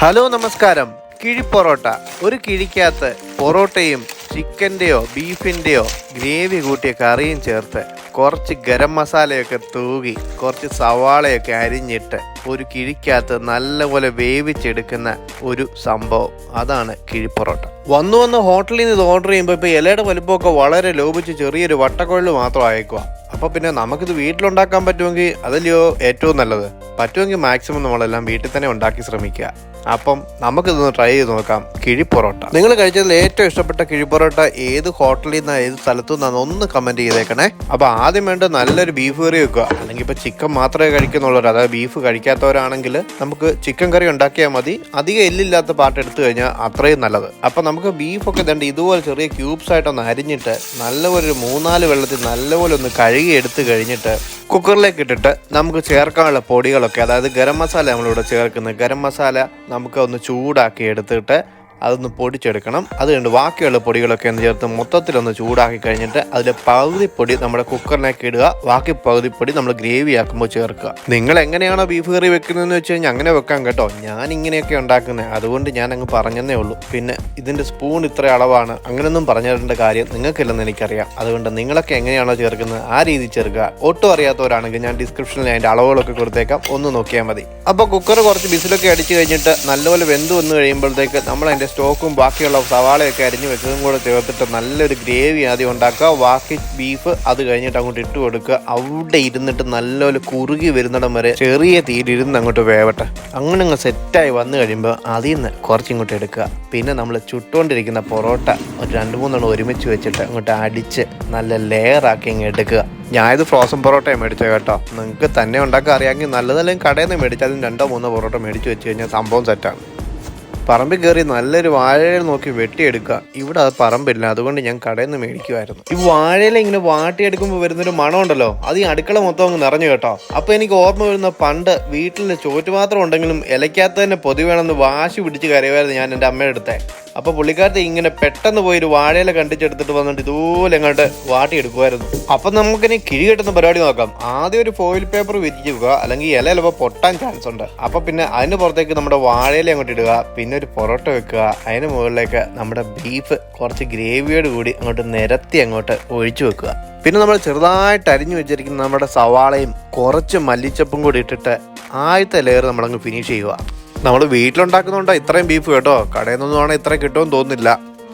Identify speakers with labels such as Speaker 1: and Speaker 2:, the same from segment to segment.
Speaker 1: Hello നമസ്കാരം. കിഴി പൊറോട്ട ഒരു കിഴിക്കകത്ത് പൊറോട്ടയും ചിക്കന്റെയോ ബീഫിന്റെയോ ഗ്രേവി കൂട്ടിയ കറിയും ചേർത്ത് കുറച്ച് ഗരം മസാലയൊക്കെ തൂകി കുറച്ച് സവാളയൊക്കെ അരിഞ്ഞിട്ട് ഒരു കിഴിക്കകത്ത് നല്ലപോലെ വേവിച്ചെടുക്കുന്ന ഒരു സംഭവം. അതാണ് കിഴിപ്പൊറോട്ട വന്നു വന്ന് ഹോട്ടലിൽ നിന്ന് ഓർഡർ ചെയ്യുമ്പോൾ ഇപ്പോൾ ഇലയുടെ വലുപ്പമൊക്കെ വളരെ ലോപിച്ച് ചെറിയൊരു വട്ടക്കൊഴിൽ മാത്രം അയക്കുക അപ്പോൾ പിന്നെ നമുക്കിത് വീട്ടിലുണ്ടാക്കാൻ പറ്റുമെങ്കിൽ അതല്ലയോ ഏറ്റവും നല്ലത്? പറ്റുമെങ്കിൽ മാക്സിമം നമ്മളെല്ലാം വീട്ടിൽ തന്നെ ഉണ്ടാക്കി ശ്രമിക്കുക. അപ്പം നമുക്കിതൊന്ന് ട്രൈ ചെയ്ത് നോക്കാം. കിഴിപ്പൊറോട്ട നിങ്ങൾ കഴിച്ചതിൽ ഏറ്റവും ഇഷ്ടപ്പെട്ട കിഴിപ്പൊറോട്ട ഏത് ഹോട്ടലിൽ നിന്ന് ഏത് സ്ഥലത്തു നിന്നാണ് ഒന്ന് കമന്റ് ചെയ്തേക്കണേ. അപ്പോൾ ആദ്യം വേണ്ട നല്ലൊരു ബീഫ് കറി വെക്കുക. അല്ലെങ്കിൽ ഇപ്പോൾ ചിക്കൻ മാത്രമേ കഴിക്കുന്നുള്ളവർ അതായത് ബീഫ് കഴിക്കാത്തവരാണെങ്കിൽ നമുക്ക് ചിക്കൻ കറി ഉണ്ടാക്കിയാൽ മതി. അധികം എല്ലില്ലാത്ത പാർട്ട് എടുത്തു കഴിഞ്ഞാൽ അത്രയും നല്ലത്. അപ്പോൾ നമുക്ക് ബീഫൊക്കെ തേണ്ട ഇതുപോലെ ചെറിയ ക്യൂബ്സ് ആയിട്ടൊന്ന് അരിഞ്ഞിട്ട് നല്ലപോലെ ഒരു മൂന്നാൽ വെള്ളത്തിൽ നല്ലപോലെ ഒന്ന് കഴുകി എടുത്ത് കഴിഞ്ഞിട്ട് കുക്കറിലേക്ക് ഇട്ടിട്ട് നമുക്ക് ചേർക്കാനുള്ള പൊടികളൊക്കെ അതായത് ഗരം മസാല നമ്മളിവിടെ ചേർക്കുന്നത്. ഗരം മസാല നമുക്ക് ഒന്ന് ചൂടാക്കി എടുത്തിട്ട് അതൊന്ന് പൊടിച്ചെടുക്കണം. അത് കണ്ട് ബാക്കിയുള്ള പൊടികളൊക്കെ ഒന്ന് ചേർത്ത് മൊത്തത്തിലൊന്ന് ചൂടാക്കി കഴിഞ്ഞിട്ട് അതിൽ പകുതി പൊടി നമ്മുടെ കുക്കറിലേക്ക് ഇടുക. ബാക്കി പകുതി പൊടി നമ്മൾ ഗ്രേവി ആക്കുമ്പോൾ ചേർക്കുക. നിങ്ങൾ എങ്ങനെയാണോ ബീഫ് കറി വെക്കുന്നതെന്ന് വെച്ച് കഴിഞ്ഞാൽ അങ്ങനെ വെക്കാം കേട്ടോ. ഞാൻ ഇങ്ങനെയൊക്കെ ഉണ്ടാക്കുന്നത് അതുകൊണ്ട് ഞാൻ അങ്ങ് പറഞ്ഞതേ ഉള്ളൂ. പിന്നെ ഇതിന്റെ സ്പൂൺ ഇത്ര അളവാണ്. അങ്ങനെയൊന്നും പറഞ്ഞു തരേണ്ട കാര്യം നിങ്ങൾക്കില്ലെന്ന് എനിക്കറിയാം. അതുകൊണ്ട് നിങ്ങളൊക്കെ എങ്ങനെയാണോ ചേർക്കുന്നത് ആ രീതി ചേർക്കുക. ഒട്ടും അറിയാത്തവരാണെങ്കിൽ ഞാൻ ഡിസ്ക്രിപ്ഷനിൽ അതിന്റെ അളവുകളൊക്കെ കൊടുത്തേക്കാം. ഒന്ന് നോക്കിയാൽ മതി. അപ്പോൾ കുക്കർ കുറച്ച് ബിസിലൊക്കെ അടിച്ച് കഴിഞ്ഞിട്ട് നല്ലപോലെ വെന്ത് വന്നു കഴിയുമ്പോഴത്തേക്ക് നമ്മൾ അതിന്റെ സ്റ്റോക്കും ബാക്കിയുള്ള സവാളയൊക്കെ അരിഞ്ഞ് വെച്ചതും കൂടെ ചേർത്തിട്ട് നല്ലൊരു ഗ്രേവി ആദ്യം ഉണ്ടാക്കുക. ബാക്കി ബീഫ് അത് കഴിഞ്ഞിട്ട് അങ്ങോട്ട് ഇട്ട് കൊടുക്കുക. അവിടെ ഇരുന്നിട്ട് നല്ലൊരു കുറുകി വരുന്നിടം വരെ ചെറിയ തീരിരുന്ന് അങ്ങോട്ട് വേവട്ടെ. അങ്ങനെ അങ്ങ് സെറ്റായി വന്നു കഴിയുമ്പോൾ അതിൽ നിന്ന് കുറച്ചിങ്ങോട്ട് എടുക്കുക. പിന്നെ നമ്മൾ ചുട്ടുകൊണ്ടിരിക്കുന്ന പൊറോട്ട ഒരു രണ്ട് മൂന്നെണ്ണം ഒരുമിച്ച് വെച്ചിട്ട് അങ്ങോട്ട് അടിച്ച് നല്ല ലെയറാക്കി അങ്ങ് എടുക്കുക. ഞാൻ ഇത് ഫ്രോസൺ പൊറോട്ടയാണ് മേടിച്ചത് കേട്ടോ. നിങ്ങൾക്ക് തന്നെ ഉണ്ടാക്കാൻ അറിയാമെങ്കിൽ നല്ലതല്ലേ കടയിൽ നിന്ന് മേടിച്ചാൽ രണ്ടോ മൂന്നോ പൊറോട്ട മേടിച്ച് വെച്ച് കഴിഞ്ഞാൽ സംഭവം സെറ്റാണ് പറമ്പിൽ കയറി നല്ലൊരു വാഴയിൽ നോക്കി വെട്ടിയെടുക്കുക. ഇവിടെ അത് പറമ്പില്ല അതുകൊണ്ട് ഞാൻ കടയിൽ നിന്ന് മേടിക്കുമായിരുന്നു ഈ വാഴയില ഇങ്ങനെ വാട്ടിയെടുക്കുമ്പോൾ വരുന്നൊരു മണമുണ്ടല്ലോ അത് ഈ അടുക്കള മൊത്തം അങ്ങ് നിറഞ്ഞു കേട്ടോ. അപ്പോൾ എനിക്ക് ഓർമ്മ വരുന്ന പണ്ട് വീട്ടിൽ ചോറ്റുപാത്രം ഉണ്ടെങ്കിലും ഇലയ്ക്കകത്ത് തന്നെ പൊതി വേണമെന്ന് വാശി പിടിച്ച് കരയുമായിരുന്നു ഞാൻ എന്റെ അമ്മയുടെ അടുത്തെ. അപ്പോൾ പുള്ളിക്കാരത്തെ ഇങ്ങനെ പെട്ടെന്ന് പോയി ഒരു വാഴയില കണ്ടിച്ചെടുത്തിട്ട് വന്നിട്ട് ഇതുപോലെ അങ്ങോട്ട് വാട്ടിയെടുക്കുമായിരുന്നു അപ്പം നമുക്കിനി കിഴി കെട്ടുന്ന പരിപാടി നോക്കാം. ആദ്യം ഒരു ഫോയിൽ പേപ്പർ വിരിക്കുക അല്ലെങ്കിൽ ഇല ചിലപ്പോൾ പൊട്ടാൻ ചാൻസ് ഉണ്ട്. അപ്പോൾ പിന്നെ അതിന് പുറത്തേക്ക് നമ്മുടെ വാഴയില അങ്ങോട്ട് ഇടുക പിന്നെ ഒരു പൊറോട്ട വെക്കുക. അതിന് മുകളിലേക്ക് നമ്മുടെ ബീഫ് കുറച്ച് ഗ്രേവിയോട് കൂടി അങ്ങോട്ട് നിരത്തി അങ്ങോട്ട് ഒഴിച്ചു വെക്കുക. പിന്നെ നമ്മൾ ചെറുതായിട്ട് അരിഞ്ഞു വെച്ചിരിക്കുന്ന നമ്മുടെ സവാളയും കുറച്ച് മല്ലിച്ചപ്പും കൂടി ഇട്ടിട്ട് ആദ്യത്തെ ലെയർ നമ്മളങ്ങ് ഫിനിഷ് ചെയ്യുക. നമ്മൾ വീട്ടിലുണ്ടാക്കുന്നതുകൊണ്ടാണ് ഇത്രയും ബീഫ് കേട്ടോ. കടയിൽ നിന്നൊന്നും ആണെങ്കിൽ ഇത്രയും കിട്ടുമെന്ന് തോന്നുന്നില്ല.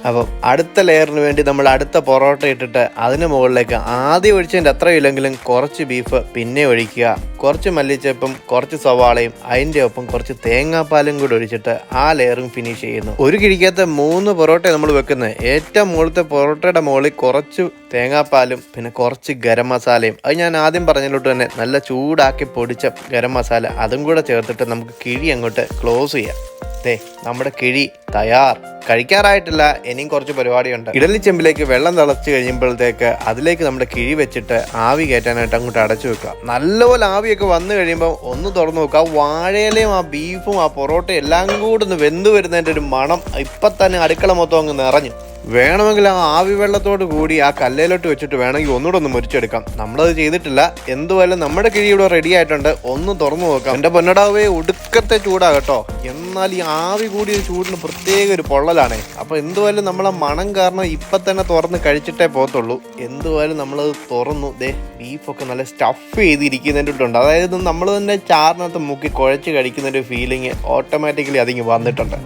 Speaker 1: അപ്പം അടുത്ത ലെയറിന് വേണ്ടി നമ്മൾ അടുത്ത പൊറോട്ട ഇട്ടിട്ട് അതിന് മുകളിലേക്ക് ആദ്യം ഒഴിച്ചതിന്റെ അത്രയും ഇല്ലെങ്കിലും കുറച്ച് ബീഫ് പിന്നെ ഒഴിക്കുക. കുറച്ച് മല്ലിച്ചപ്പും കുറച്ച് സവാളയും അതിന്റെ ഒപ്പം കുറച്ച് തേങ്ങാപ്പാലും കൂടി ഒഴിച്ചിട്ട് ആ ലെയറും ഫിനിഷ് ചെയ്യുന്നു. ഒരു കിഴിക്കാത്ത മൂന്ന് പൊറോട്ട നമ്മൾ വെക്കുന്നത്. ഏറ്റവും മുകളിലത്തെ പൊറോട്ടയുടെ മുകളിൽ കുറച്ച് തേങ്ങാപ്പാലും പിന്നെ കുറച്ച് ഗരം മസാലയും. അത് ഞാൻ ആദ്യം പറഞ്ഞതിലോട്ട് തന്നെ നല്ല ചൂടാക്കി പൊടിച്ച ഗരം മസാല അതും കൂടെ ചേർത്തിട്ട് നമുക്ക് കിഴി അങ്ങോട്ട് ക്ലോസ് ചെയ്യാം. ദേ നമ്മുടെ കിഴി തയ്യാർ. കഴിക്കാറായിട്ടില്ല ഇനിയും കുറച്ച് പരിപാടിയുണ്ട്. ഇഡലി ചെമ്പിലേക്ക് വെള്ളം തിളച്ച് കഴിയുമ്പോഴത്തേക്ക് അതിലേക്ക് നമ്മുടെ കിഴി വെച്ചിട്ട് ആവി കയറ്റാനായിട്ട് അങ്ങോട്ട് അടച്ചു വെക്കുക. നല്ലപോലെ ആവിയൊക്കെ വന്നു കഴിയുമ്പോൾ ഒന്ന് തുറന്നു നോക്കുക. വാഴയിലയും ആ ബീഫും ആ പൊറോട്ടയും എല്ലാം കൂടെ ഒന്ന് വെന്ത് വരുന്നതിന്റെ ഒരു മണം ഇപ്പം തന്നെ അടുക്കള മൊത്തം അങ്ങ് നിറഞ്ഞു. വേണമെങ്കിൽ ആ ആവി വെള്ളത്തോട് കൂടി ആ കല്ലേലോട്ട് വെച്ചിട്ട് വേണമെങ്കിൽ ഒന്നുകൂടെ ഒന്ന് മുരിച്ചെടുക്കാം. നമ്മളത് ചെയ്തിട്ടില്ല. എന്തുവല്ല നമ്മുടെ കിഴി ഇവിടെ റെഡി ആയിട്ടുണ്ട്. ഒന്ന് തുറന്നു നോക്കാം. എന്റെ പൊന്നടാവേ ഒടുക്കത്തെ ചൂടാ കേട്ടോ. എന്നാൽ ഈ ആവി കൂടിയ ചൂടിന് പ്രത്യേക ഒരു പൊള്ളലാണേ. അപ്പോൾ എന്തുവല്ല നമ്മളെ മണം കാരണം ഇപ്പം തന്നെ തുറന്ന് കഴിച്ചിട്ടേ പോകത്തുള്ളൂ. എന്തുവായാലും നമ്മളത് തുറന്നു. ദേ ബീഫൊക്കെ നല്ല സ്റ്റഫ് ചെയ്തിരിക്കുന്നതിട്ടുണ്ട് അതായത് നമ്മൾ തന്നെ ചാറിനകത്ത് മുക്കി കുഴച്ച് കഴിക്കുന്ന ഒരു ഫീലിംഗ് ഓട്ടോമാറ്റിക്കലി അതിങ്ങ് വന്നിട്ടുണ്ട്.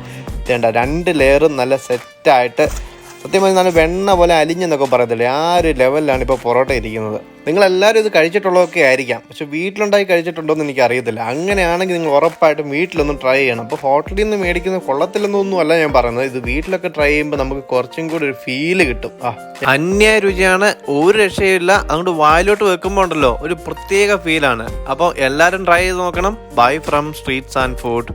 Speaker 1: വേണ്ട രണ്ട് ലെയറും നല്ല സെറ്റായിട്ട് സത്യം പറഞ്ഞാൽ നല്ല വെണ്ണ പോലെ അലിഞ്ഞെന്നൊക്കെ പറയത്തില്ലേ? ആ ഒരു ലെവലിലാണ് ഇപ്പോൾ പൊറോട്ട ഇരിക്കുന്നത്. നിങ്ങളെല്ലാവരും ഇത് കഴിച്ചിട്ടുള്ളതൊക്കെ ആയിരിക്കാം. പക്ഷെ വീട്ടിലുണ്ടായി കഴിച്ചിട്ടുണ്ടോ എന്ന് എനിക്ക് അറിയത്തില്ല അങ്ങനെയാണെങ്കിൽ നിങ്ങൾ ഉറപ്പായിട്ടും വീട്ടിലൊന്നും ട്രൈ ചെയ്യണം. അപ്പോൾ ഹോട്ടലിൽ നിന്ന് മേടിക്കുന്ന കൊള്ളത്തില്ലെന്നൊന്നും അല്ല ഞാൻ പറയുന്നത്. ഇത് വീട്ടിലൊക്കെ ട്രൈ ചെയ്യുമ്പോൾ നമുക്ക് കുറച്ചും കൂടി ഒരു ഫീൽ കിട്ടും. ആ. അന്യ രുചിയാണ്. ഒരു രക്ഷയില്ല അങ്ങോട്ട് വായിലോട്ട് വെക്കുമ്പോൾ ഉണ്ടല്ലോ ഒരു പ്രത്യേക ഫീലാണ് അപ്പോൾ എല്ലാവരും ട്രൈ ചെയ്ത് നോക്കണം. By from streets and food